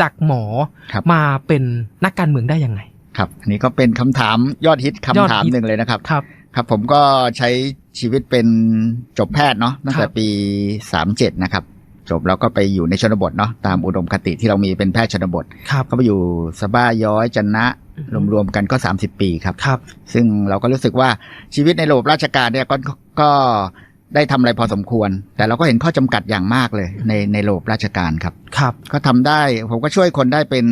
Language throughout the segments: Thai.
จากหมอครับมาเป็นนักการเมืองได้ยังไง ครับอันนี้ก็เป็นคำถามยอดฮิตคำยอดถามฮิตหนึ่งเลยนะครับครับ ครับผมก็ใช้ชีวิตเป็นจบแพทย์เนาะตั้งแต่ครับปีสามเจ็ดนะครับจบแล้วก็ไปอยู่ในชนบทเนาะตามอุดมคติที่เรามีเป็นแพทย์ชนบทครับก็ไปอยู่สบ้าย้อยจันนะอือฮึรวมๆกันก็ 30 ปีครับครับ ซึ่งเราก็รู้สึกว่าชีวิตในระบบราชการเนี่ยก็ก็ ได้ทำอะไรพอสมควร แต่เราก็เห็นข้อจำกัดอย่างมากเลยในในระบบราชการครับ ครับ ก็ทำได้ผมก็ช่วยคนได้เป็น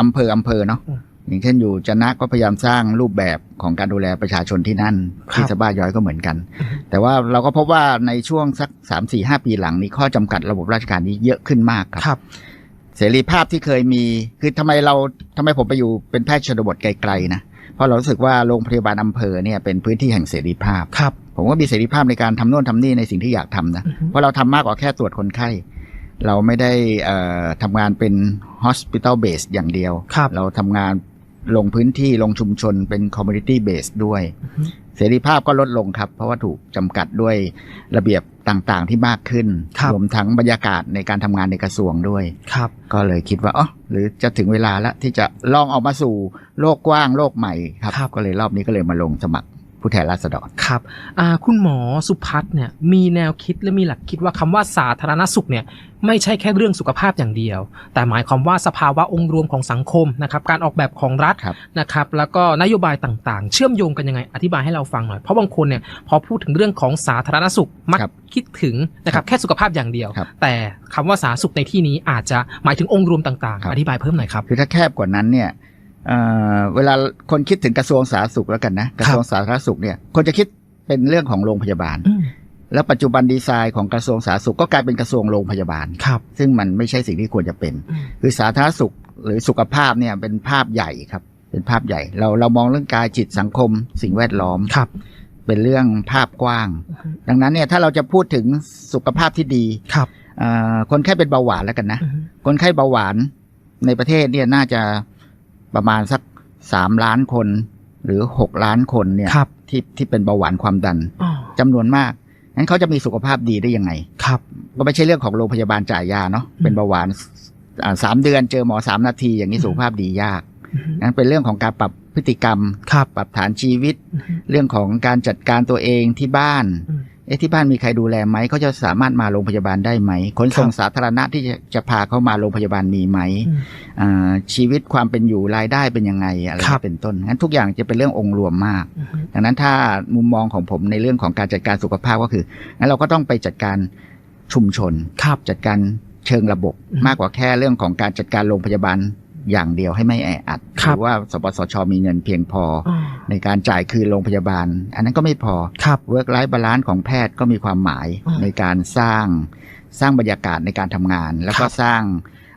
อำเภออำเภอเนาะอืมอย่างเช่นอยู่จันนะก็พยายามสร้างรูปแบบของการดูแลประชาชนที่นั่นครับที่สบ้าย้อยก็เหมือนกันอือฮึแต่ว่าเราก็พบว่าในช่วงสักสามสี่ห้าปีหลังนี้ข้อจำกัดระบบราชการนี้เยอะขึ้นมากครับครับเสรีภาพที่เคยมีคือทำไมเราทำไมผมไปอยู่เป็นแพทย์ชนบทไกลๆนะเพราะเรารู้สึกว่าโรงพยาบาลอำเภอเนี่ยเป็นพื้นที่แห่งเสรีภาพครับ ผมก็มีเสรีภาพในการทำโน่นทำนี่ในสิ่งที่อยากทำนะอือฮึเพราะเราทำมากกว่าแค่ตรวจคนไข้ เราไม่ได้เอ่อทำงานเป็น hospital base อย่างเดียวครับเราทำงานลงพื้นที่ลงชุมชนเป็น community base ด้วยอือฮึเสรีภาพก็ลดลงครับ เพราะว่าถูกจำกัดด้วยระเบียบต่างๆที่มากขึ้นครับรวมทั้งบรรยากาศในการทำงานในกระทรวงด้วยครับก็เลยคิดว่าอ๋อหรือจะถึงเวลาแล้วที่จะลองออกมาสู่โลกกว้างโลกใหม่ครับครับก็เลยรอบนี้ก็เลยมาลงสมัคร ผู้แทนราษฎรครับอ่าคุณหมอสุพัฒน์เนี่ยมีแนวคิดและมีหลักคิดว่าคำว่าสาธารณสุขเนี่ยไม่ใช่แค่เรื่องสุขภาพอย่างเดียว แต่หมายความว่าสภาวะองค์รวมของสังคมนะครับการออกแบบของรัฐครับนะครับแล้วก็นโยบายต่างๆ เชื่อมโยงกันยังไงอธิบายให้เราฟังหน่อยเพราะบางคนเนี่ยพอพูดถึงเรื่องของสาธารณสุขมักครับคิดถึงนะครับแค่สุขภาพอย่างเดียวครับแต่คำว่าสาธารณสุขในที่นี้อาจจะหมายถึงองค์รวมต่างครับๆอธิบายเพิ่มหน่อยครับคือถ้าแคบกว่านั้นเนี่ย เอ่อเวลาคนคิดถึงกระทรวงสาธารณสุขแล้วกันนะกระทรวงสาธารณสุขเนี่ยคนจะคิดเป็นเรื่องของโรงพยาบาลอืมแล้วปัจจุบันดีไซน์ของกระทรวงสาธารณสุขก็กลายเป็นกระทรวงโรงพยาบาลครับซึ่งมันไม่ใช่สิ่งที่ควรจะเป็นอืมคือสาธารณสุขหรือสุขภาพเนี่ยเป็นภาพใหญ่ครับ เป็นภาพใหญ่ เราเรามองเรื่องกายจิตสังคม สิ่งแวดล้อมครับ เป็นเรื่องภาพกว้างอือฮึดังนั้นเนี่ยถ้าเราจะพูดถึงสุขภาพที่ดีครับเอ่อคนไข้เป็นเบาหวานแล้วกันนะอือฮึคนไข้เบาหวานในประเทศเนี่ยน่าจะ ประมาณสักสามล้านคน หรือหกล้านคนเนี่ยครับที่ที่เป็นเบาหวานความดันอ๋อจำนวนมากงั้นเขาจะมีสุขภาพดีได้ยังไง ครับ ก็ไม่ใช่เรื่องของโรงพยาบาลจ่ายยาเนาะอืมเป็นเบาหวานอ่าสามเดือนเจอหมอสามนาทีอย่างนี้อืมสุขภาพดียากอือฮึนั้นเป็นเรื่องของการปรับพฤติกรรมครับปรับฐานชีวิตอือฮึเรื่องของการจัดการตัวเองที่บ้านอืม เอ๊ะที่บ้านมีใครดูแลไหมเขาจะสามารถมาโรงพยาบาลได้ไหมขนส่งครับสาธารณะที่จะจะพาเขามาโรงพยาบาลมีไหมอืมอ่าชีวิตความเป็นอยู่รายได้เป็นยังไงอะไรครับเป็นต้นงั้นทุกอย่างจะเป็นเรื่ององค์รวมมากอือฮึดังนั้นถ้ามุมมองของผมในเรื่องของการจัดการสุขภาพก็คืองั้นเราก็ต้องไปจัดการชุมชนครับจัดการเชิงระบบอืมมากกว่าแค่เรื่องของการจัดการโรงพยาบาล อย่างเดียวให้ไม่แออัดครับหรือว่าสปสชมีเงินเพียงพออ๋อในการจ่ายคืนโรงพยาบาล อันนั้นก็ไม่พอครับเวิร์กไลฟ์บาลานซ์ของแพทย์ก็มีความหมายอืมในการสร้างสร้างบรรยากาศในการทำงาน แล้วก็ครับสร้าง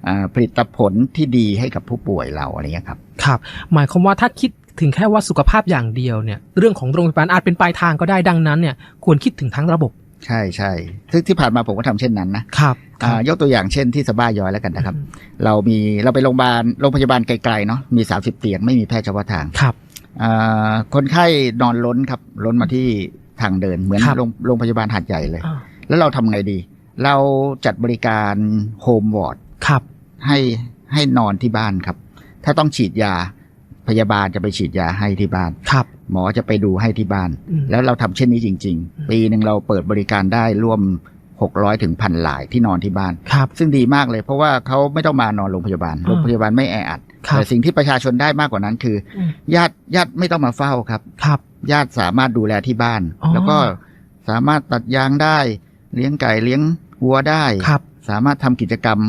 เอ่อผลิตผลที่ดีให้กับผู้ป่วยเราอะไรเงี้ยครับ ครับ หมายความว่าถ้าคิดถึงแค่ว่าสุขภาพอย่างเดียวเนี่ย เรื่องของโรงพยาบาลอาจเป็นปลายทางก็ได้ดังนั้นเนี่ย ควรคิดถึงทั้งระบบ ใช่ใช่ซึ่งที่ผ่านมาผมก็ทำเช่นนั้นนะครับอ่ายกตัวอย่างเช่นที่สบ้าย้อยแล้วกันนะครับ เรามีเราไปโรงพยาบาลโรงพยาบาลไกลๆเนาะมี30เตียงไม่มีแพทย์เฉพาะทางครับอ่าคนไข้นอนล้นครับ ล้นมาที่ทางเดิน เหมือนครับโรงโรงพยาบาลหัดใหญ่เลยอ่าแล้วเราทำไงดี เราจัดบริการโฮมวอร์ดครับให้ให้นอนที่บ้านครับ ถ้าต้องฉีดยาพยาบาลจะไปฉีดยาให้ที่บ้านครับ หมอจะไปดูให้ที่บ้านอืมแล้วเราทำเช่นนี้จริงอืมๆปีหนึ่งเราเปิดบริการได้ร่วม 600ถึงพันหลายที่นอนที่บ้านครับซึ่งดีมากเลยเพราะว่าเขาไม่ต้องมานอนโรงพยาบาลอ่าโรงพยาบาลไม่แออัดครับแต่สิ่งที่ประชาชนได้มากกว่านั้นคืออืมญาติญาติไม่ต้องมาเฝ้าครับครับ ญาติสามารถดูแลที่บ้านอ๋อแล้วก็สามารถตัดยางได้ เลี้ยงไก่เลี้ยงวัวได้ครับ สามารถทำกิจกรรม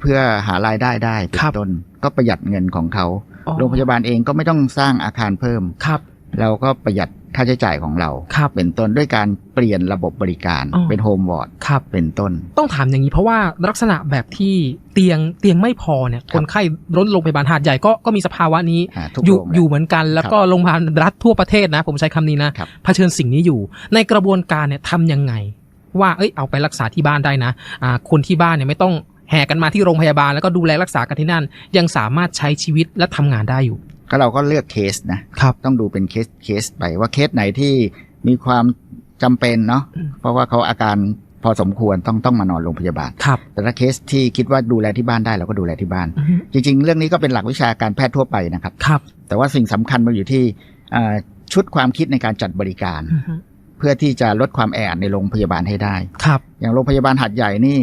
เพื่อหารายได้ได้เป็คนรับต้นก็ประหยัดเงินของเขาอ๋อโรงพยาบาลเองก็ไม่ต้องสร้างอาคารเพิ่มครับ เราก็ประหยัดค่าใช้จ่ายของเราครับเป็นต้นด้วยการเปลี่ยนระบบบริการอ๋อเป็นโฮมวอร์ดครับเป็นต้น ต้องถามอย่างนี้เพราะว่าลักษณะแบบที่เตียงเตียงไม่พอเนี่ยครับคนไข้ร้นโรงพยาบาลหาดใหญ่ก็ก็มีสภาวะนี้อ่าทุกอยู่โรงแหละอยู่เหมือนกันแล้วก็โรงพยาบาลรัฐทั่วประเทศนะ ผมใช้คำนี้นะครับเผชิญสิ่งนี้อยู่ ในกระบวนการเนี่ยทำยังไง ว่าเอ้ยเอาไปรักษาที่บ้านได้นะอ่าคนที่บ้านเนี่ยไม่ต้องแห่กันมาที่โรงพยาบาลแล้วก็ดูแลรักษากันที่นั่น ยังสามารถใช้ชีวิตและทำงานได้อยู่ ก็เราก็เลือกเคสนะครับต้องดูเป็นเคสเคสไปว่าเคสไหนที่มีความจำเป็นเนาะอืมเพราะว่าเขาอาการพอสมควรต้องต้องมานอนโรงพยาบาลครับแต่ถ้าเคสที่คิดว่าดูแลที่บ้านได้เราก็ดูแลที่บ้านอือฮึจริง ๆ เรื่องนี้ก็เป็นหลักวิชาการแพทย์ทั่วไปนะครับครับ แต่ว่าสิ่งสำคัญมันอยู่ที่อ่าชุดความคิดในการจัดบริการอือฮึเพื่อที่จะลดความแออัดในโรงพยาบาลให้ได้ครับ อย่างโรงพยาบาลหัดใหญ่นี่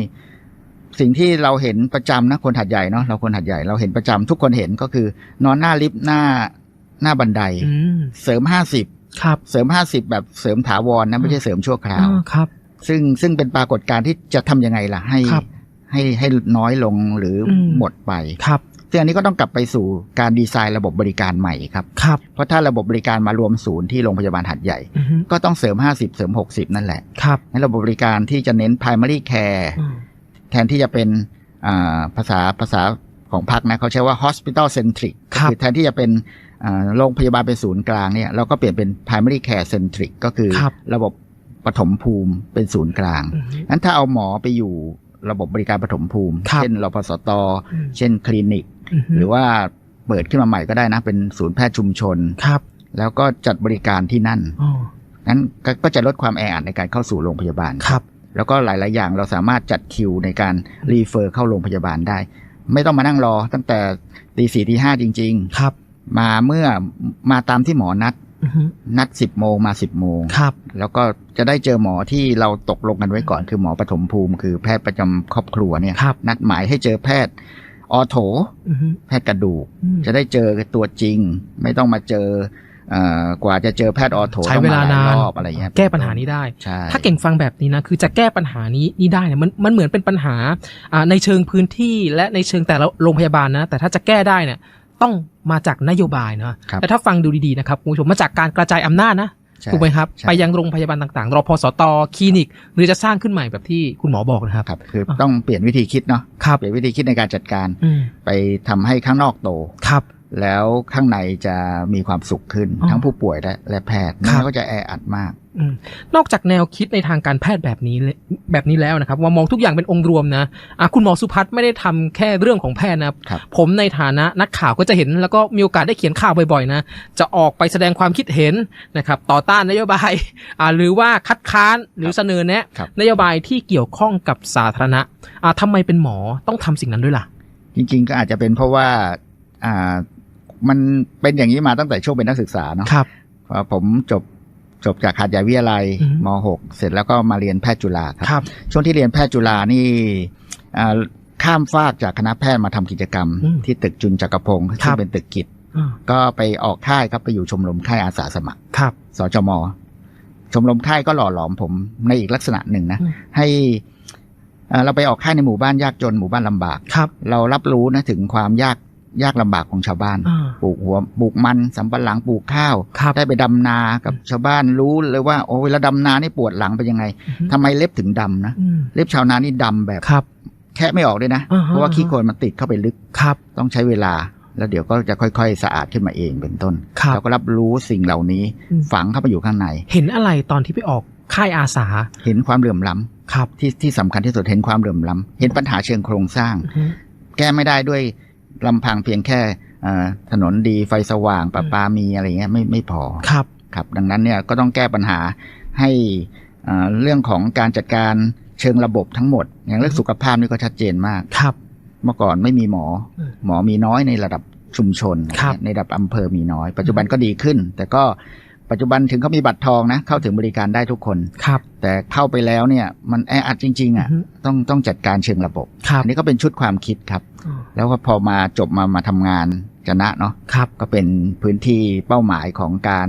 สิ่งที่เราเห็นประจำนะคนหัดใหญ่เนาะเราคนหัดใหญ่เราเห็นประจำทุกคนเห็นก็คือ นอนหน้าลิฟต์หน้าหน้าบันไดอืมเสริมห้าสิบครับเสริมห้าสิบแบบเสริมถาวรนะไม่ใช่เสริมชั่วคราวอ่าครับ ซึ่งซึ่งเป็นปรากฏการณ์ที่จะทำยังไงล่ะให้ครับให้ให้น้อยลงหรืออมหมดไปครับซึ่งอันนี้ก็ต้องกลับไปสู่การดีไซน์ระบบบริการใหม่ครับครับ เพราะถ้าระบบบริการมารวมศูนย์ที่โรงพยาบาลหัดใหญ่อือฮึก็ต้องเสริม 50 เสริม 60 นั่นแหละครับในระบบบริการที่จะเน้น primary care อืมแท นที่จะเป็นอ่าภาษาภาษาของพรรคนะเขาใช้ว่า hospital centric ก็คือแทนที่จะเป็นอ่าโรงพยาบาลเป็นศูนย์กลางเนี่ยเราก็เปลี่ยนเป็น primary care centric ก็คือครับระบบปฐมภูมิเป็นศูนย์กลางอือฮึงั้นถ้าเอาหมอไปอยู่ระบบบริการปฐมภูมิครับเช่นรพสตอืมเช่นคลินิกอือฮึหรือว่าเปิดขึ้นมาใหม่ก็ได้นะ เป็นศูนย์แพทย์ชุมชนครับ แล้วก็จัดบริการที่นั่นอ๋อนั้นก็ก็จะลดความแออัดในการเข้าสู่โรงพยาบาลครับ แล้วก็หลาย ๆ อย่างเราสามารถจัดคิวในการรีเฟอร์เข้าโรงพยาบาลได้ ไม่ต้องมานั่งรอตั้งแต่ตีสี่ตีห้าจริงครับๆมาเมื่อมาตามที่หมอนัดอือฮึนัดสิบโมงมาสิบโมงครับ แล้วก็จะได้เจอหมอที่เราตกลงกันไว้ก่อน คือหมอปฐมภูมิ คือแพทย์ประจำครอบครัวเนี่ยครับนัดหมายให้เจอแพทย์ออโถอือฮึแพทย์กระดูกอืมจะได้เจอตัวจริง ไม่ต้องมาเจอเอ่อ กว่าจะเจอแพทย์ออโถใช้เวลาต้องมหนานรอบอะไรเงี้ยแก้ปัญหานี้ได้ใช่ถ้าเก่งฟังแบบนี้นะ คือจะแก้ปัญหานี้นี้ได้เนี่ยมันมันเหมือนเป็นปัญหาอ่าในเชิงพื้นที่และในเชิงแต่ละโรงพยาบาลนะ แต่ถ้าจะแก้ได้เนี่ยต้องมาจากนโยบายนะครับแต่ถ้าฟังดูดีๆนะครับคุณผู้ชมมาจากการกระจายอำนาจนะใช่ถูกไหมครับใช่ไปยังโรงพยาบาลต่างๆรพสตคลินิก หรือจะสร้างขึ้นใหม่แบบที่คุณหมอบอกนะครับครับคือต้องเปลี่ยนวิธีคิดเนาะครับเปลี่ยนวิธีคิดในการจัดการอืมไปทำให้ข้างนอกโตครับ แล้วข้างในจะมีความสุขขึ้นอ๋อทั้งผู้ป่วยและและแพทย์ครับไม่ก็จะแออัดมากอืมนอกจากแนวคิดในทางการแพทย์แบบนี้เลยแบบนี้แล้วนะครับ ว่ามองทุกอย่างเป็นองค์รวมนะอะคุณหมอสุพัฒน์ไม่ได้ทำแค่เรื่องของแพทย์นะครับครับผมในฐานะนักข่าวก็จะเห็น แล้วก็มีโอกาสได้เขียนข่าวบ่อยๆนะจะออกไปแสดงความคิดเห็นนะครับ ต่อต้านนโยบายอ่าหรือว่าคัดค้านหรือเสนอแนะครับนโยบายที่เกี่ยวข้องกับสาธารณะอ่าทำไมเป็นหมอต้องทำสิ่งนั้นด้วยล่ะ จริง ๆ ก็อาจจะเป็นเพราะว่าอ่า มันเป็นอย่างนี้มาตั้งแต่ช่วงเป็นนักศึกษาเนาะครับพอผมจบจบจากหาดใหญ่วิทยาลัยอืมม .6 เสร็จแล้วก็มาเรียนแพทย์จุฬาครับครับช่วงที่เรียนแพทย์จุฬานี่อ่าข้ามฟากจากคณะแพทย์มาทำกิจกรรมอืมที่ตึกจุนจักรพงศ์ครัซึ่งบเป็นตึกกิจอ่าก็ไปออกค่ายครับไปอยู่ชมรมค่ายอาสาสมัครครับสจม ชมรมค่ายก็หล่อหลอมผมในอีกลักษณะหนึ่งนะอืมให้เอ่อเราไปออกค่ายในหมู่บ้านยากจนหมู่บ้านลำบากครับ เรารับรู้นะถึงความยาก ยากลำบากของชาวบ้านอ่าปลูกหัวปลูกมันสำปะหลังปลูกข้าวครับได้ไปดำนากับชาวบ้านรู้เลยว่าโอ้เวลาดำนานี่ปวดหลังเป็นยังไงอือฮึทำไมเล็บถึงดำนะอืมเล็บชาวนานี่ดำแบบครับ แค่ไม่ออกเลยนะอ่าฮะเพราะว่าขี้โคลนมันติดเข้าไปลึกครับ ต้องใช้เวลาแล้วเดี๋ยวก็จะค่อยๆ สะอาดขึ้นมาเองเป็นต้นครับเราก็รับรู้สิ่งเหล่านี้อืมฝังเข้าไปอยู่ข้างใน เห็นอะไรตอนที่ไปออกค่ายอาสา เห็นความเหลื่อมล้ำครับที่ที่สำคัญที่สุดเห็นความเหลื่อมล้ำเห็นปัญหาเชิงโครงสร้างอือฮึแก้ไม่ได้ด้วย ลำพังเพียงแค่เอ่อถนนดีไฟสว่างประปามีอะไรเงี้ยไม่ไม่พอครับครับ ดังนั้นเนี่ยก็ต้องแก้ปัญหาให้เอ่อเรื่องของการจัดการเชิงระบบทั้งหมด อย่างเรื่องสุขภาพนี่ก็ชัดเจนมากครับ เมื่อก่อนไม่มีหมออืมหมอมีน้อยในระดับชุมชนครับในระดับอำเภอมีน้อย ปัจจุบันก็ดีขึ้น แต่ก็ ปัจจุบันถึงเขามีบัตรทองนะ เข้าถึงบริการได้ทุกคนครับ แต่เข้าไปแล้วเนี่ยมันแออัดจริง ๆอือะอฮึต้องต้องจัดการเชิงระบบครับอันนี้ก็เป็นชุดความคิดครับอ๋อแล้วก็พอมาจบมามาทำงานจนะเนาะครับก็เป็นพื้นที่เป้าหมายของการ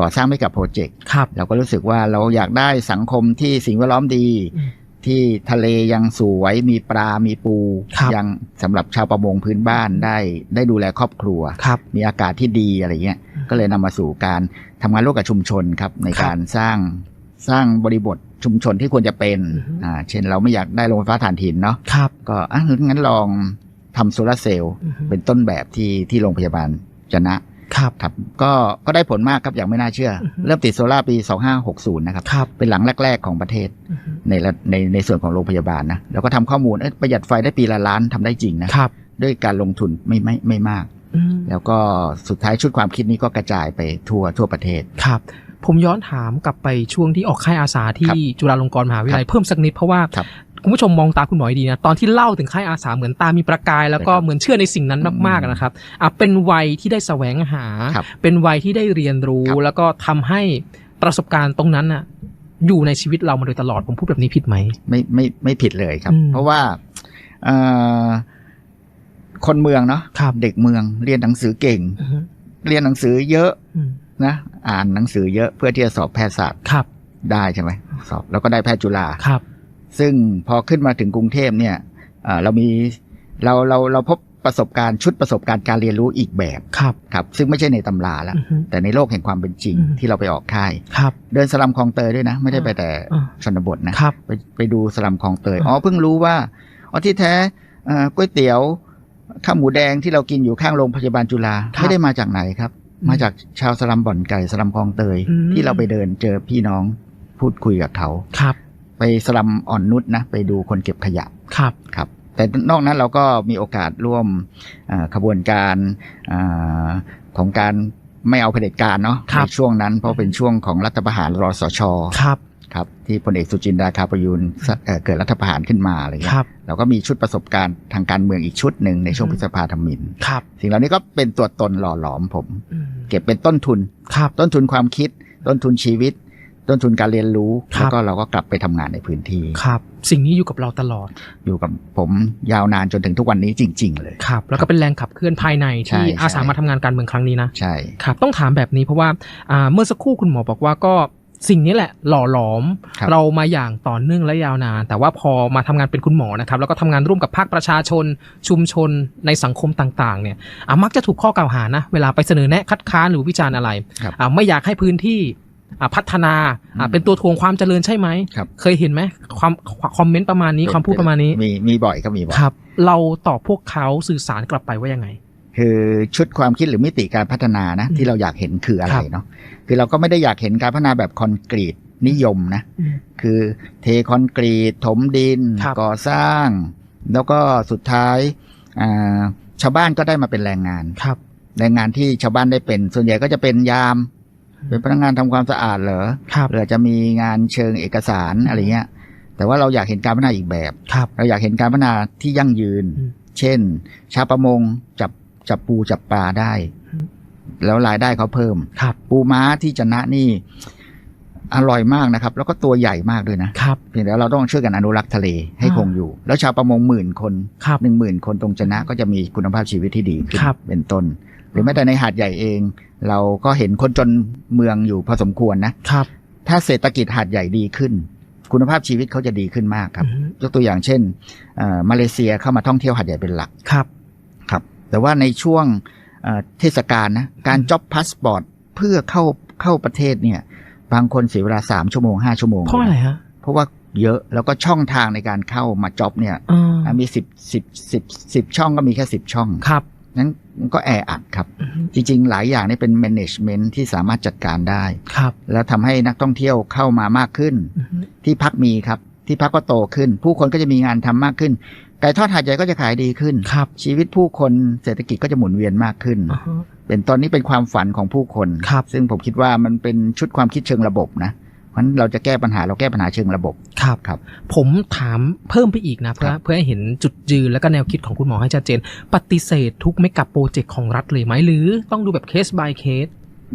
ก่อสร้างไม่กับโปรเจกต์ครับเราก็รู้สึกว่าเราอยากได้สังคมที่สิ่งแวดล้อมดีอืม ที่ทะเลยังสวยมีปลา มีปูครับยังสำหรับชาวประมงพื้นบ้านได้ได้ดูแลครอบครัวครับมีอากาศที่ดีอะไรเงี้ยอืมก็เลยนำมาสู่การทำงานร่วมกับชุมชนครับในครับการสร้างสร้างบริบทชุมชนที่ควรจะเป็นอือฮึอ่าเช่นเราไม่อยากได้โรงไฟฟ้าถ่านหินเนาะครับก็อะงั้นลองทำโซลาร์เซลล์อือฮึเป็นต้นแบบที่ที่โรงพยาบาลจนะ ครับครับก็ก็ได้ผลมากครับอย่างไม่น่าเชื่ออือฮึเริ่มติดโซลาร์ปี 2560 นะครับครับเป็นหลังแรก ๆ ของประเทศอือฮึในระในในส่วนของโรงพยาบาลนะแล้วก็ทำข้อมูลเอ้ยประหยัดไฟได้ปีละล้านทำได้จริงนะครับ ด้วยการลงทุนไม่ไม่ไม่มากอืมแล้วก็สุดท้ายชุดความคิดนี้ก็กระจายไปทั่วทั่วประเทศครับผมย้อนถามกลับไปช่วงที่ออกค่ายอาสาที่จุฬาลงกรณ์มหาวิทยาลัยเพิ่มสักนิดเพราะว่า ครับคุณผู้ชมมองตาคุณหมอดีนะตอนที่เล่าถึงค่ายอาสาเหมือนตามีประกาย แล้วก็ใช่ครับเหมือนเชื่อในสิ่งนั้นมากๆนะครับอะเป็นวัยที่ได้แสวงหาครับเป็นวัยที่ได้เรียนรู้ครับแล้วก็ทำให้ประสบการณ์ตรงนั้นน่ะ อยู่ในชีวิตเรามาโดยตลอดผมพูดแบบนี้ผิดไหมไม่ไม่ไม่ผิดเลยครับอืมเพราะว่าเอ่อคนเมืองเนาะครับเด็กเมืองเรียนหนังสือเก่งอือฮึเรียนหนังสือเยอะอืมนะอ่านหนังสือเยอะเพื่อที่จะสอบแพทยศาสตร์ครับ ได้ใช่ไหมสอบ แล้วก็ได้แพทย์จุฬาครับ ซึ่งพอขึ้นมาถึงกรุงเทพเนี่ยเอ่อเรามีเราเราเราพบประสบการณ์ชุดประสบการณ์การเรียนรู้อีกแบบครับครับซึ่งไม่ใช่ในตำราแล้วอือฮึแต่ในโลกแห่งความเป็นจริงอืมที่เราไปออกค่ายครับเดินสลัมคลองเตยด้วยนะ ไม่ได้ไปแต่อ่าชนบทนะครับไปไปดูสลัมคลองเตยอ่าอ๋อเพิ่งรู้ว่าอ๋อที่แท้เอ่อก๋วยเตี๋ยวข้าวหมูแดงที่เรากินอยู่ข้างโรงพยาบาลจุฬาไม่ได้มาจากไหนครับ มาจากชาวสลัมบ่อนไก่สลัมคลองเตยอืมที่เราไปเดินเจอพี่น้องพูดคุยกับเขาครับไป สลัมอ่อนนุชนะ ไปดูคนเก็บขยะครับครับ แต่นอกนั้นเราก็มีโอกาสร่วมเอ่อขบวนการเออของการไม่เอาเผด็จการเนาะครัในบช่วงนั้น เพราะเป็นช่วงของรัฐประหารรสชครับครับที่พลเอกสุจินดาคาประยูนสเอ่อเกิดรัฐประหารขึ้นมาอะไรคเงี้ยรับเราก็มีชุดประสบการณ์ทางการเมืองอีกชุดหนึ่งในช่วงอืมพฤษภาธมินครับสิ่งเหล่านี้ก็เป็นตัวตนหล่อหลอมผมอืมเก็บเป็นต้นทุนครับต้นทุนความคิด ต้นทุนชีวิต ต้นทุนการเรียนรู้ครับแล้วก็เราก็กลับไปทำงานในพื้นที่ครับ สิ่งนี้อยู่กับเราตลอด อยู่กับผมยาวนานจนถึงทุกวันนี้จริง ๆ เลยครับ แล้วก็เป็นแรงขับเคลื่อนภายในใช่ที่ใช่อาสามาทำงานการเมืองครั้งนี้นะใช่ครับต้องถามแบบนี้เพราะว่าอ่าเมื่อสักครู่คุณหมอบอกว่าก็สิ่งนี้แหละหล่อหลอมครับเรามาอย่างต่อเนื่องและยาวนาน แต่ว่าพอมาทำงานเป็นคุณหมอนะครับ แล้วก็ทำงานร่วมกับภาคประชาชน ชุมชนในสังคมต่างๆ เนี่ยอะมักจะถูกข้อกล่าวหานะ เวลาไปเสนอแนะคัดค้านหรือวิจารณ์อะไรครับอะไม่อยากให้พื้นที่อะ พัฒนาอะอืมเป็นตัวทวงความเจริญใช่ไหมครับเคยเห็นไหมความคอมเมนต์ประมาณนี้ความพูดประมาณนี้มีมีบ่อยก็มีบ่อยครับ เราตอบพวกเขาสื่อสารกลับไปว่ายังไง คือชุดความคิดหรือมิติการพัฒนานะอืมที่เราอยากเห็นคืออะคไรรับเนาะคือเราก็ไม่ได้อยากเห็นการพัฒนาแบบคอนกรีตนิยมนะอืมคือเทคอนกรีตถมดินครับก่อสร้าง แล้วก็สุดท้ายอ่าชาวบ้านก็ได้มาเป็นแรงงานครับ แรงงานที่ชาวบ้านได้เป็น ส่วนใหญ่ก็จะเป็นยาม เป็นพนักงานทำความสะอาดเหรอครับหรืออาจจะมีงานเชิงเอกสารอะไรเงี้ย แต่ว่าเราอยากเห็นการพัฒนาอีกแบบครับเราอยากเห็นการพัฒนาที่ยั่งยืนอืมเช่น ชาวประมงจับจับปูจับปลาได้อืมแล้วรายได้เขาเพิ่มครับปูม้าที่จะนะนี่อร่อยมากนะครับ แล้วก็ตัวใหญ่มากด้วยนะครับเพียงแต่เราต้องช่วยกันอนุรักษ์ทะเลให้อ่าคงอยู่ แล้วชาวประมงหมื่นคนครับหนึ่งหมื่นคนตรงจะนะก็จะมีคุณภาพชีวิตที่ดีขึ้นครับเป็นต้น หรือแม้แต่ในหาดใหญ่เอง เราก็เห็นคนจนเมืองอยู่พอสมควรนะครับ ถ้าเศรษฐกิจหาดใหญ่ดีขึ้น คุณภาพชีวิตเขาจะดีขึ้นมากครับอืมยกตัวอย่างเช่นเอ่อมาเลเซียเข้ามาท่องเที่ยวหาดใหญ่เป็นหลักครับครับ แต่ว่าในช่วงเอ่อเทศกาลนะการจ็อบพาสปอร์ตเพื่อเข้าเข้าประเทศเนี่ย บางคนเสียเวลาสามชั่วโมงห้าชั่วโมงเพราะอะไรฮะเพราะว่าเยอะแล้วก็ช่องทางในการเข้ามาจ็อบเนี่ยอ่าอะมีสิบสิบสิบสิบช่องก็มีแค่สิบช่องครับ นั้นมันก็แออัดครับอืมจริง ๆ หลายอย่างนี่เป็น management ที่สามารถจัดการได้ครับ แล้วทำให้นักท่องเที่ยวเข้ามามากขึ้นอืมที่พักมีครับ ที่พักก็โตขึ้น ผู้คนก็จะมีงานทำมากขึ้นไก่ทอดหาดใหญ่ก็จะขายดีขึ้นครับ ชีวิตผู้คนเศรษฐกิจก็จะหมุนเวียนมากขึ้นอ่าฮะเป็นตอนนี้เป็นความฝันของผู้คนครับซึ่งผมคิดว่ามันเป็นชุดความคิดเชิงระบบนะ เพราะฉะนั้นเราจะแก้ปัญหาเราแก้ปัญหาเชิงระบบครับครับ ผมถามเพิ่มไปอีกนะเพื่อครับเพื่อให้เห็นจุดยืนและก็แนวคิดของคุณหมอให้ชัดเจน ปฏิเสธทุกไม่กับโปรเจกต์ของรัฐเลยไหมหรือต้องดูแบบเคส by เคส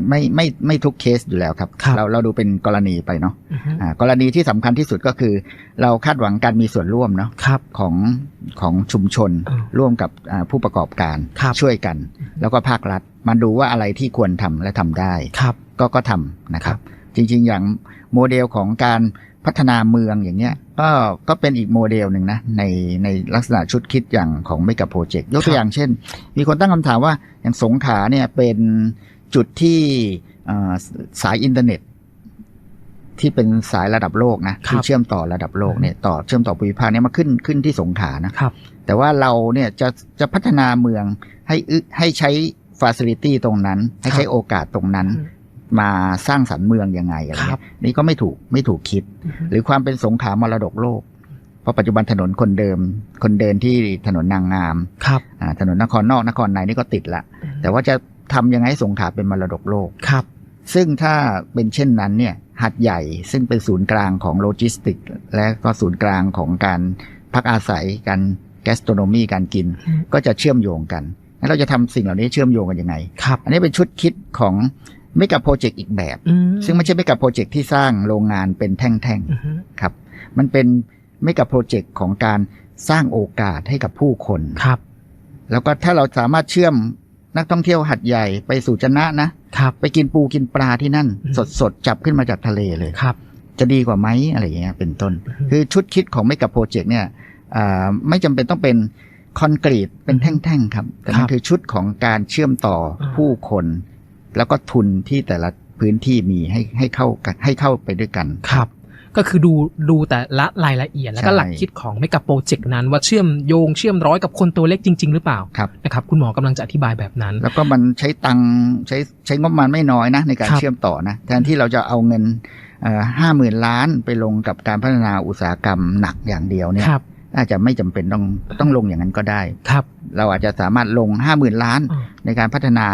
ไม่ไม่ไม่ทุกเคสอยู่แล้วครับครับเราเราดูเป็นกรณีไปเนาะอือฮึอ่ากรณีที่สำคัญที่สุดก็คือ เราคาดหวังการมีส่วนร่วมเนาะครับของของชุมชนอ่าร่วมกับอ่าผู้ประกอบการครับช่วยกัน แล้วก็ภาครัฐมาดูว่าอะไรที่ควรทำและทำได้ครับ ก็ก็ทำนะครัครับบจริง ๆ อย่าง โมเดลของการพัฒนาเมืองอย่างเงี้ยก็ก็เป็นอีกโมเดลหนึ่งนะในในลักษณะชุดคิดอย่างของเมกะโปรเจกต์ยกตัวอย่างเช่น มีคนตั้งคำถามว่าอย่างสงขลาเนี่ยเป็นจุดที่เอ่อสายอินเทอร์เน็ต ที่เป็นสายระดับโลกนะครับที่เชื่อมต่อระดับโลกเนี่ยต่อเชื่อมต่อภูมิภาคเนี่ยมาขึ้นขึ้นที่สงขลานะครับ แต่ว่าเราเนี่ยจะจะพัฒนาเมืองให้อึให้ใช้ฟ a ซิลิตี้ตรงนั้น ให้ใช้โอกาสตรงนั้นอื มมาสร้างสรรค์เมืองยังไงอะไรครัเงี้บยนี่ก็ไม่ถูกไม่ถูกคิดอือฮึหรือความเป็นสงขลามรดกโลก เพราะปัจจุบันถนนคนเดิม คนเดินที่ถนนนางงามครับอ่าถนนนครนอกนครในนี่ก็ติดละ แต่ว่าจะทำยังไงให้สงขลาเป็นมรดกโลกครับ ซึ่งถ้าเป็นเช่นนั้นเนี่ยหัดใหญ่ซึ่งเป็นศูนย์กลางของโลจิสติก และก็ศูนย์กลางของการพักอาศัยการแกสโตรโนมีการกินอืมก็จะเชื่อมโยงกันงั้นเราจะทำสิ่งเหล่านี้เชื่อมโยงกันยังไงครับ อันนี้เป็นชุดคิดของ เมกะโปรเจกต์อีกแบบอืมซึ่งไม่ใช่เมกะโปรเจกต์ที่สร้างโรงงานเป็นแท่งอือฮึๆครับ มันเป็นเมกะโปรเจกต์ของการสร้างโอกาสให้กับผู้คนครับ แล้วก็ถ้าเราสามารถเชื่อมนักท่องเที่ยวหัดใหญ่ไปสู่จะนะนะครับ ไปกินปูกินปลาที่นั่นอืมสดสดๆจับขึ้นมาจากทะเลเลยครับ จะดีกว่าไหมอะไรอย่างเงี้ยเป็นต้นอือฮึคือชุดคิดของเมกะโปรเจกต์เนี่ยอ่าไม่จำเป็นต้องเป็นคอนกรีตเป็นแท่งๆครับ แต่มันคือชุดของการเชื่อมต่ออาผู้คน แล้วก็ทุนที่แต่ละพื้นที่มีให้ให้เข้ากันให้เข้าไปด้วยกันครับ ก็คือดูดูแต่ละรายละเอียดแล้วก็ใช่หลักคิดของไม่กับโปรเจกต์นั้น ว่าเชื่อมโยงเชื่อมร้อยกับคนตัวเล็กจริง ๆ หรือเปล่าครับนะครับคุณหมอกำลังจะอธิบายแบบนั้น แล้วก็มันใช้ตังค์ใช้ใช้งบประมาณไม่น้อยนะ ในการครับเชื่อมต่อนะแทนที่เราจะเอาเงินห้าหมื่นล้านไปลงกับการพัฒนาอุตสาหกรรมหนักอย่างเดียวเนี่ยครับอาจจะไม่จำเป็นต้องต้องลงอย่างนั้นก็ได้ครับ เราอาจจะสามารถลงห้าหมื่นล้านอ่าในการพัฒนา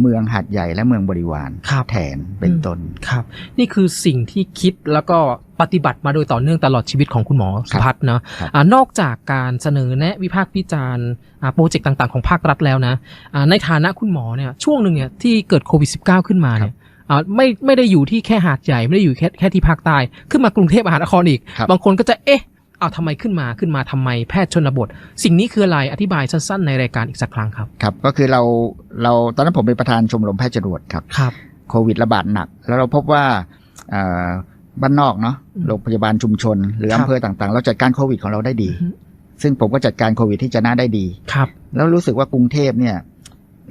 เมืองหัดใหญ่และเมืองบริวารครับแทนเป็นต้นครับ นี่คือสิ่งที่คิดแล้วก็ปฏิบัติมาโดยต่อเนื่องตลอดชีวิตของคุณหมอสุพัฒน์เนาะครับอ่านอกจากการเสนอแนะวิพากษ์วิจารณ์อ่าโปรเจกต์ต่าง ๆ ของภาครัฐแล้วนะอ่าในฐานะคุณหมอเนี่ยช่วงหนึ่งเนี่ยที่เกิดโควิด -19 ขึ้นมาเนี่ยอ่าไม่ไม่ได้อยู่ที่แค่หาดใหญ่ ไม่ได้อยู่แค่แค่ที่ภาคใต้ขึ้นมากรุงเทพมหานครอีกครับบางคนก็จะเอ๊ะ เอาทำไมขึ้นมาขึ้นมาทำไมแพทย์ชนบท สิ่งนี้คืออะไรอธิบายสั้นๆ ในรายการอีกสักครั้งครับ ครับ ก็คือเราเราตอนนั้นผมเป็นประธานชมรมแพทย์จรวดครับครับโควิดระบาดหนัก แล้วเราพบว่าเอ่อบ้านนอกเนาะอืมโรงพยาบาลชุมชน หรือครับอำเภอต่างๆ เราจัดการโควิดของเราได้ดีอือฮึซึ่งผมก็จัดการโควิดที่จะน่าได้ดีครับ แล้วรู้สึกว่ากรุงเทพเนี่ย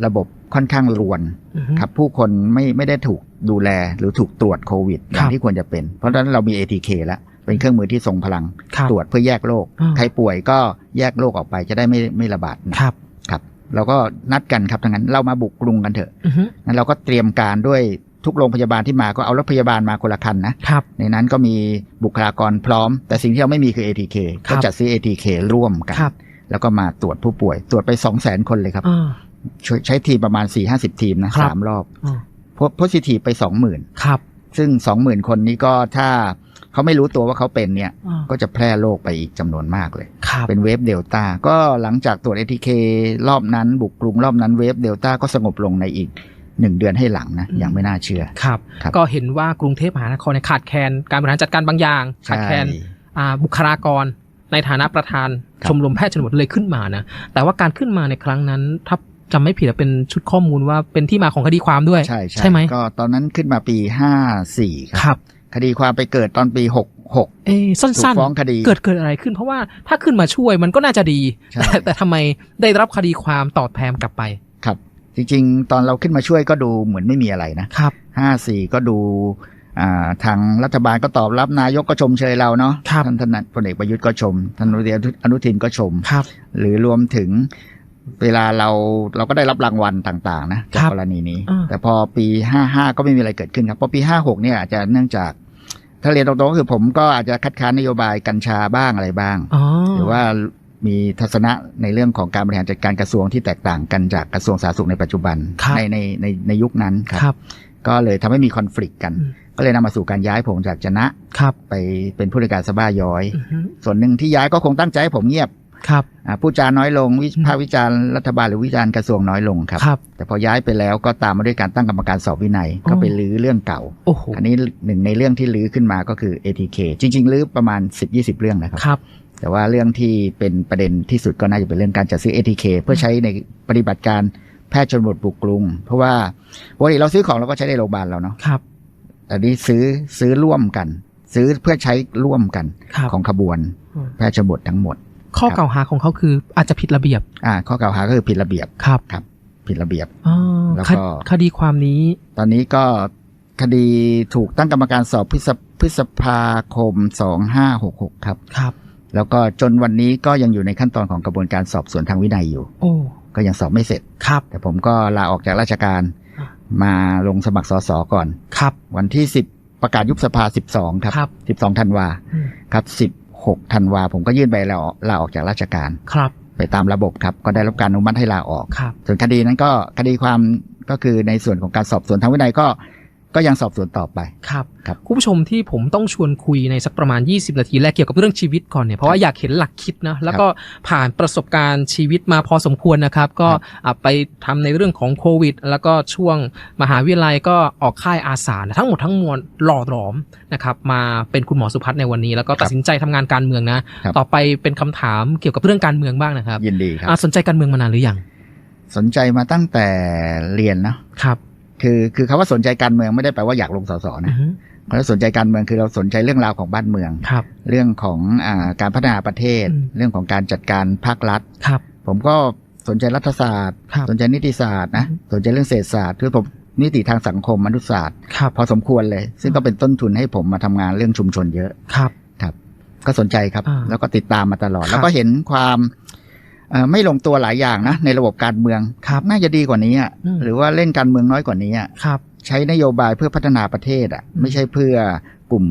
ระบบค่อนข้างรวนอือฮึครับผู้คนไม่ไม่ได้ถูกดูแลหรือถูกตรวจโควิดอครัย่างบที่ควรจะเป็น เพราะฉะนั้นเรามี ATK แล้ว เป็นเครื่องมือที่ทรงพลังครับตรวจเพื่อแยกโรคอ่าใครป่วยก็แยกโรคออกไปจะได้ไม่ไม่ระบาดหนักครับครับเราก็นัดกันครับทั้งนั้นเรามาบุกกรุงกันเถอะอือฮึงั้นเราก็เตรียมการด้วยทุกโรงพยาบาลที่มาก็เอารถพยาบาลมาคนละคันนะครับในนั้นก็มีบุคลากรพร้อม แต่สิ่งที่เราไม่มีคือ ATK ครับก็จัดซื้อ ATK ร่วมกันครับแล้วก็มาตรวจผู้ป่วย ตรวจไป 2 0 0 0 0 0 คนเลยครับอ่าช่วยใช้ทีมประมาณ 4 5 0 ทีมนะครับสามรอบอ่าพบโพสิทีฟไป 20,000ครับซึ่ง 20,000 คนนี้ก็ถ้า เขาไม่รู้ตัวว่าเขาเป็นเนี่ยอ่าก็จะแพร่โรคไปอีกจำนวนมากเลยครับเป็นเวฟเดลต้าก็หลังจากตรวจ ATK รอบนั้น บุกกรุงรอบนั้นเวฟเดลต้าก็สงบลงในอีกหนึ่งเดือนให้หลังนะอืมอย่างไม่น่าเชื่อครับครับก็เห็นว่ากรุงเทพมหานครเนี่ยขาดแคลนการบริหารจัดการบางอย่าง ขาดแคลนใช่อ่าบุคลากรในฐานะประธานครับชมรมแพทย์ชนบทเลยขึ้นมานะแต่ว่าการขึ้นมาในครั้งนั้นถ้าจำไม่ผิดอะเป็นชุดข้อมูลว่าเป็นที่มาของคดีความด้วย ใช่ใช่ไหมก็ตอนนั้นขึ้นมาปีห้าสี่ครับ คดีความไปเกิดตอนปีหกหกเอ๊ะถูกสั้นฟ้องคดีๆเกิดเกิดอะไรขึ้น เพราะว่าถ้าขึ้นมาช่วยมันก็น่าจะดีใช่แต่แต่ทำไมได้รับคดีความตอบแทนกลับไปครับ จริง ๆ ตอนเราขึ้นมาช่วยก็ดูเหมือนไม่มีอะไรนะครับห้าสี่ก็ดูอ่าทางรัฐบาลก็ตอบรับนายกก็ชมเชยเราเนาะครับท่านท่านพลเอกประยุทธ์ก็ชมท่านอนุทินอนุทินก็ชมครับหรือรวมถึง เวลาเราเราก็ได้รับรางวัลต่าง ๆ นะจากครับกรณีนี้อ่าแต่พอปีห้าห้าก็ไม่มีอะไรเกิดขึ้นครับพอปีห้าหกเนี่ยอาจจะเนื่องจากถ้าเรียนตรงๆก็คือผมก็อาจจะคัดค้านนโยบายกัญชาบ้างอะไรบ้างอ๋อหรือว่ามีทัศนะในเรื่องของการบริหารจัดการกระทรวงที่แตกต่างกันจากกระทรวงสาธารณสุขในปัจจุบันครับในในในในยุคนั้นคครัรับ ก็เลยทำให้มีคอน FLICT กันอืมก็เลยนำมาสู่การย้ายผมจากจนะครับ ไปเป็นผู้ในวยการสบ้าย้อยอือฮึส่วนหนึ่งที่ย้ายก็คงตั้งใจให้ผมเงียบ ครับอ่าพูดจาน้อยลงวิอืมพากษ์วิจารณ์รัฐบาลหรือวิจารณ์กระทรวงน้อยลงครับครับแต่พอย้ายไปแล้วก็ตามมาด้วยการตั้งกรรมการสอบวินัยอ๋อก็ไปลื้อเรื่องเก่าโอ้โหอันนี้หนึ่งในเรื่องที่ลื้อขึ้นมาก็คือ ATK จริงๆลื้อประมาณ 10-20 เรื่องนะครับครับแต่ว่าเรื่องที่เป็นประเด็นที่สุดก็น่าจะเป็นเรื่องการจัดซื้อ ATK เพื่อใช้ในปฏิบัติการแพทย์ชนบทบุกกรุง เพราะว่าปกติเราซื้อของเราก็ใช้ในโรงพยาบาลเราเนาะครับแต่นี้ซื้อซื้อร่วมกัน ซื้อเพื่อใช้ร่วมกันครับของขบวนอืมแพทย์ชนบททั้งหมด ข้อกล่าวหาของเขาคืออาจจะผิดระเบียบ อ่า ข้อกล่าวหาก็คือผิดระเบียบครับผิดระเบียบอ๋อแล้วคก็ดคดีความนี้ ตอนนี้ก็คดีถูกตั้งกรรมการสอบพฤษพฤษภาคม2566ครับครับ แล้วก็จนวันนี้ก็ยังอยู่ในขั้นตอนของกระบวนการสอบสวนทางวินัยอยู่ โอ้ก็ยังสอบไม่เสร็จครับ แต่ผมก็ลาออกจากราชการอะมาลงสมัครสสก่อนครับ วันที่10ประกาศยุบสภา 12 ครับครับ12 ธันวาอืมครับ 16ธันวาผมก็ยื่นใบลาออกลาออกจากราชการครับ ไปตามระบบครับก็ได้รับการอนุมัติให้ลาออกครับส่วนคดีนั้นก็คดีความก็คือในส่วนของการสอบสวนทางวินัยก็ ก็ยังสอบสวนต่อไปครับครับคุณผู้ชมที่ผมต้องชวนคุยในสักประมาณ 20 นาทีแรกเกี่ยวกับเรื่องชีวิตก่อนเนี่ยเพราะว่าอยากเห็นหลักคิดนะแล้วก็ผ่านประสบการณ์ชีวิตมาพอสมควรนะครับ ก็ครับอะไปทำในเรื่องของโควิด แล้วก็ช่วงมหาวิทยาลัยก็ออกค่ายอาสานะทั้งหมดทั้งมวลหล่อหลอมนะครับมาเป็นคุณหมอสุพัฒน์ในวันนี้ แล้วก็ตัดสินใจทำงานการเมืองนะครับต่อไปเป็นคำถามเกี่ยวกับเรื่องการเมืองบ้างนะครับยินดีครับอะสนใจการเมืองมานานหรือยังสนใจมาตั้งแต่เรียนเนาะครับ คือคือคำว่าสนใจการเมืองไม่ได้แปลว่าอยากลงสสอืนะอฮึคำว่าสนใจการเมืองคือเราสนใจเรื่องราวของบ้านเมืองครับ เรื่องของอาการพัฒนาประเทศอืมเรื่องของการจัดการภาครัฐครับ ผมก็สนใจรัฐศาสตร์ครับสนใจนิติศาสตร์นะอืมสนใจเรื่องเศรษฐศาสตร์คือผมนิติทางสังคมมนุษยศาสตร์ครับพอสมควรเลย ซึ่งก็เป็นต้นทุนให้ผมมาทำงานเรื่องชุมชนเยอะครับครับ ก็สนใจครับอ่าแล้วก็ติดตามมาตลอดครับแล้วก็เห็นความเอ่อ ไม่ลงตัวหลายอย่างนะในระบบการเมืองครับน่าจะดีกว่านี้อะอืมหรือว่าเล่นการเมืองน้อยกว่านี้อะครับ ใช้นโยบายเพื่อพัฒนาประเทศอะอืมไม่ใช่เพื่อ กลุ่ม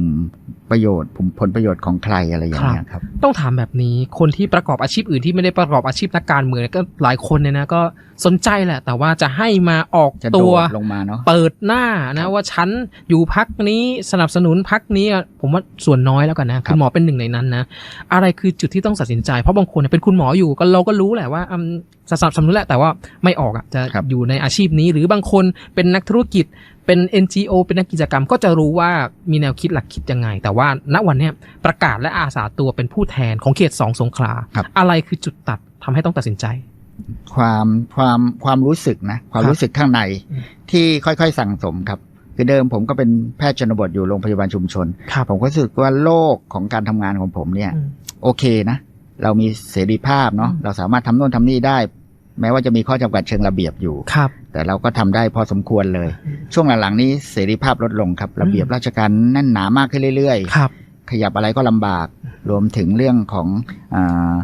ประโยชน์ผลผลประโยชน์ของใครอะไรอย่างเงี้ยครับ ต้องถามแบบนี้คนที่ประกอบอาชีพอื่นที่ไม่ได้ประกอบอาชีพนักการเมืองก็หลายคนเนี่ยนะก็สนใจแหละ แต่ว่าจะให้มาออกจะโดตัวดลงมาเนาะเปิดหน้าครันะบว่าฉันอยู่พักนี้สนับสนุนพักนี้อะผมว่าส่วนน้อยแล้วกันนะครัคุบณหมอเป็นหนึ่งในนั้นนะ อะไรคือจุดที่ต้องตัดสินใจ เพราะบางคนเนี่ยเป็นคุณหมออยู่ก็เราก็รู้แหละว่าอืมสนับสนุนแหละแต่ว่าไม่ออกอะจะครับอยู่ในอาชีพนี้ หรือบางคนเป็นนักธุรกิจ เป็น NGO เป็นนักกิจกรรมก็จะรู้ว่ามีแนวคิดหลักคิดยังไง แต่ว่าณวันเนี้ยประกาศและอาสาตัวเป็นผู้แทนของเขตสองสงขลาครับอะไรคือจุดตัดทำให้ต้องตัดสินใจ ความความความรู้สึกนะ ความครับรู้สึกข้างในอืมที่ค่อยๆสั่งสมครับคือเดิมผมก็เป็นแพทย์ชนบทอยู่โรงพยาบาลชุมชนครับผมก็รู้สึกว่าโลกของการทำงานของผมเนี่ยอืมโอเคนะ เรามีเสรีภาพเนาะอืมเราสามารถทำโน่นทำนี่ได้ แม้ว่าจะมีข้อจำกัดเชิงระเบียบอยู่ครับแต่เราก็ทำได้พอสมควรเลย ช่วงหลังๆนี้เสรีภาพลดลงครับ ระเบียบราชการแน่นหนามากขึ้นเรื่อยครับๆขยับอะไรก็ลำบาก รวมถึงเรื่องของอา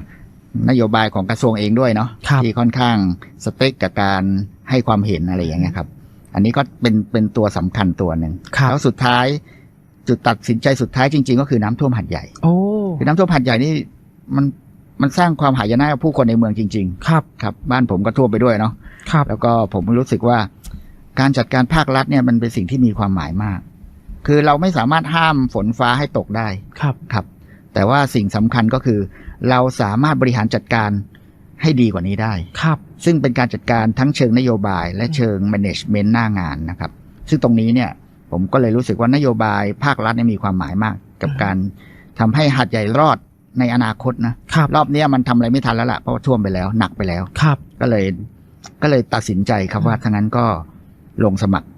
นโยบายของกระทรวงเองด้วยเนาะครับที่ค่อนข้างสเต็กกับการให้ความเห็นอะไรอย่างเงี้ยครับ อันนี้ก็เป็นเป็นตัวสำคัญตัวหนึ่งครับแล้วสุดท้ายจุดตัดสินใจสุดท้ายจริง ๆ ก็คือน้ำท่วมหัดใหญ่ โอ้คือน้ำท่วมหัดใหญ่นี่มัน มันสร้างความหายนะกับผู้คนในเมืองจริงครับๆครับ บ้านผมก็ท่วมไปด้วยเนาะครับ แล้วก็ผมรู้สึกว่า การจัดการภาครัฐเนี่ยมันเป็นสิ่งที่มีความหมายมาก คือเราไม่สามารถห้ามฝนฟ้าให้ตกได้ครับครับ แต่ว่าสิ่งสำคัญก็คือ เราสามารถบริหารจัดการให้ดีกว่านี้ได้ครับ ซึ่งเป็นการจัดการทั้งเชิงนโยบาย และเชิง management หน้างานนะครับ ซึ่งตรงนี้เนี่ย ผมก็เลยรู้สึกว่านโยบายภาครัฐเนี่ยมีความหมายมาก กับอืมการทำให้หัดใหญ่รอด ในอนาคตนะครับรอบเนี้ยมันทำอะไรไม่ทันแล้วล่ะเพราะว่าท่วมไปแล้วหนักไปแล้วครับ ก็เลยก็เลยตัดสินใจครับอืมว่าทั้างนั้นก็ลงสมัคร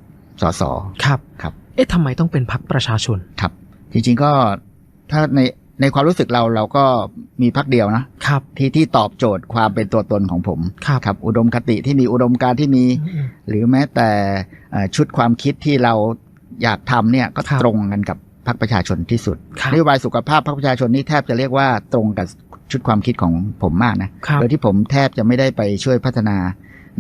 สสครับครับ เอ๊ะทำไมต้องเป็นพักประชาชนครับ จริงๆก็ถ้าในในความรู้สึกเราเราก็มีพักเดียวนะครับที่ที่ตอบโจทย์ความเป็นตัวตนของผมครับครับอุดมคติที่มีอุดมการณ์ที่มีอืมหรือแม้แต่เอ่อชุดความคิดที่เราอยากทำเนี่ยก็ครับตรงกันกับ พรรคประชาชนที่สุดครับนโยบายสุขภาพพรรคประชาชนนี่แทบจะเรียกว่าตรงกับชุดความคิดของผมมากนะครับโดยที่ผมแทบจะไม่ได้ไปช่วยพัฒนา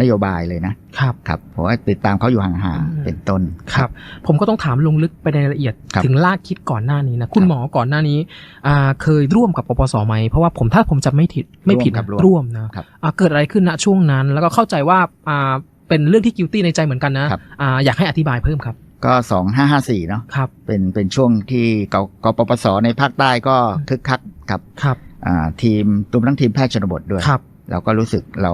นโยบายเลยนะครับครับผมว่าติดตามเขาอยู่ห่างอืมๆเป็นต้นครับ ผมก็ต้องถามลงลึกไปในรายละเอียดครับถึงลากคิดก่อนหน้านี้นะคุณหมอก่อนหน้านี้อ่าเคยร่วมกับปปสไหมเพราะว่าผมถ้าผมจำไม่ผิดไม่ผิดร่วมครันะบร่วมร่วมนะครับอ่าเกิดอะไรขึ้นณช่วงนั้น แล้วก็เข้าใจว่าอ่าเป็นเรื่องที่กิลตี้ในใจเหมือนกันนะครับอ่าอยากให้อธิบายเพิ่มครับ ก็สองห้าห้าสี่เนาะครับเป็นเป็นช่วงที่กกปปสในภาคใต้ก็คึกคักครับครับอ่าทีมรวมทั้งทีมแพทย์ชนบทด้วยครับเราก็รู้สึกเรา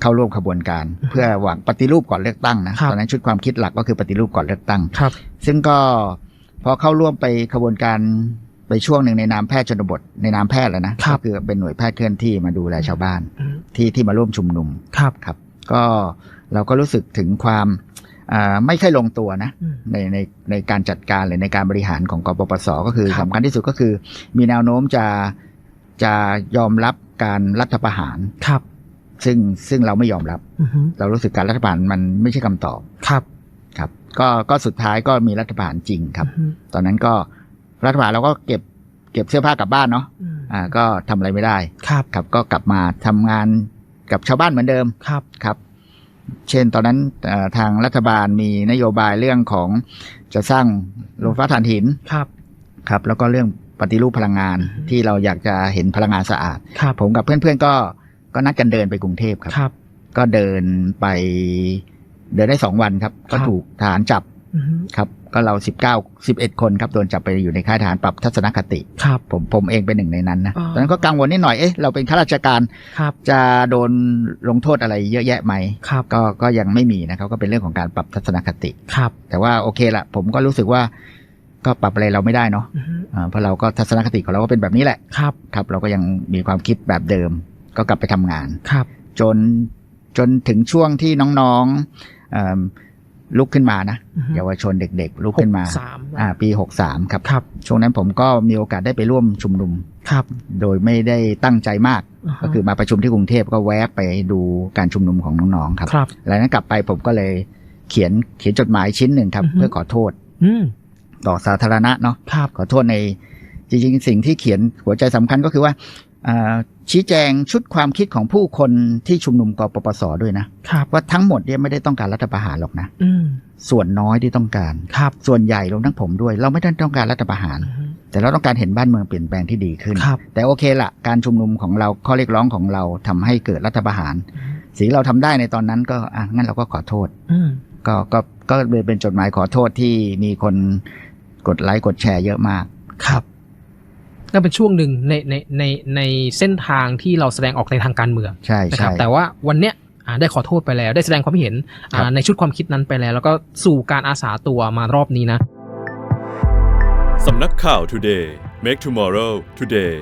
เข้าร่วมขบวนการอือฮึเพื่อหวังปฏิรูปก่อนเลือกตั้งนะครับตอนนั้นชุดความคิดหลักก็คือปฏิรูปก่อนเลือกตั้งครับ ซึ่งก็พอเข้าร่วมไปขบวนการไปช่วงหนึ่งในนามแพทย์ชนบทในนามแพทย์แล้วนะครับก็คือเป็นหน่วยแพทย์เคลื่อนที่มาดูแลชาวบ้านอืมที่ที่มาร่วมชุมนุมครับครับ ก็เราก็รู้สึกถึงความอ่า ไม่ค่อยลงตัวนะอืมในในในการจัดการหรือในการบริหารของกปปสก็คือครับสำคัญที่สุดก็คือ มีแนวโน้มจะจะยอมรับการรัฐประหารครับ ซึ่งซึ่งเราไม่ยอมรับอือฮึเรารู้สึกการรัฐประหารมันไม่ใช่คำตอบครับครับ ก็ก็สุดท้ายก็มีรัฐประหารจริงครับอือฮึตอนนั้นก็รัฐประหารเราก็เก็บเก็บเสื้อผ้ากลับบ้านเนาะอืมอ่า ก็ทำอะไรไม่ได้ครับครับ ก็กลับมาทำงานกับชาวบ้านเหมือนเดิมครับครับ เช่นตอนนั้นเอ่อทางรัฐบาลมีนโยบายเรื่องของจะสร้างโรงไฟฟ้าถ่านหินครับครับ แล้วก็เรื่องปฏิรูปพลังงานอืมที่เราอยากจะเห็นพลังงานสะอาดครับผมกับเพื่อนๆก็ก็นัดกันเดินไปกรุงเทพครับครับก็เดินไปเดินได้สองวันครับ ก็ครับถูกทหารจับอืมครับ ก็เรา19 11คนครับโดนจับไปอยู่ในค่ายทหารปรับทัศนคติครับผมผมเองเป็นหนึ่งในนั้นนะอ๋อตอนนั้นก็กังวลนิดหน่อยเอ๊ะเราเป็นข้าราชการครับจะโดนลงโทษอะไรเยอะแยะไหมครับก็ก็ยังไม่มีนะครับก็เป็นเรื่องของการปรับทัศนคติครับ แต่ว่าโอเคละผมก็รู้สึกว่าก็ปรับอะไรเราไม่ได้เนาะอืมอ่าเพราะเราก็ทัศนคติของเราก็เป็นแบบนี้แหละครับครับ เราก็ยังมีความคิดแบบเดิม ก็กลับไปทำงานครับ จนจนถึงช่วงที่น้องๆเอิ่ม ลุกขึ้นมานะอืมเยาวชนเด็กๆ ลุกขึ้นมาหสามอ่า ปี63ครับครับช่วงนั้นผมก็มีโอกาสได้ไปร่วมชุมนุมครับ โดยไม่ได้ตั้งใจมากาฮะก็คือมาประชุมที่กรุงเทพก็แวะไปดูการชุมนุมของน้องๆครับครับหลังนั้นกลับไปผมก็เลยเขียนเขียนจดหมายชิ้นหนึ่งครับอือฮึเพื่อขอโทษอืมต่อสาธารณะเนาะครับขอโทษในจริงๆ สิ่งที่เขียนหัวใจสำคัญก็คือว่าอ่า ชี้แจงชุดความคิดของผู้คนที่ชุมนุมกปปสด้วยนะครับว่าทั้งหมดเนี่ยไม่ได้ต้องการรัฐประหารหรอกนะอืมส่วนน้อยที่ต้องการครับ ส่วนใหญ่รวมทั้งผมด้วย เราไม่ได้ต้องการรัฐประหารอืมแต่เราต้องการเห็นบ้านเมืองเปลี่ยนแปลงที่ดีขึ้นครับแต่โอเคละการชุมนุมของเราข้อเรียกร้องของเราทำให้เกิดรัฐประหารสิ่งที่เราทำได้ในตอนนั้นก็อะงั้นเราก็ขอโทษอืมก็ก็ก็เลยเป็นจดหมายขอโทษที่มีคนกดไลค์กดแชร์เยอะมากครับ ก็เป็นช่วงหนึ่งในในในในเส้นทางที่เราแสดงออกในทางการเมืองใช่นะคใช่รับ แต่ว่าวันเนี้ยอ่าได้ขอโทษไปแล้ว ได้แสดงความเห็นอ่าครับในชุดความคิดนั้นไปแล้ว แล้วก็สู่การอาสาตัวมารอบนี้นะสำนักข่าว Today Make Tomorrow Today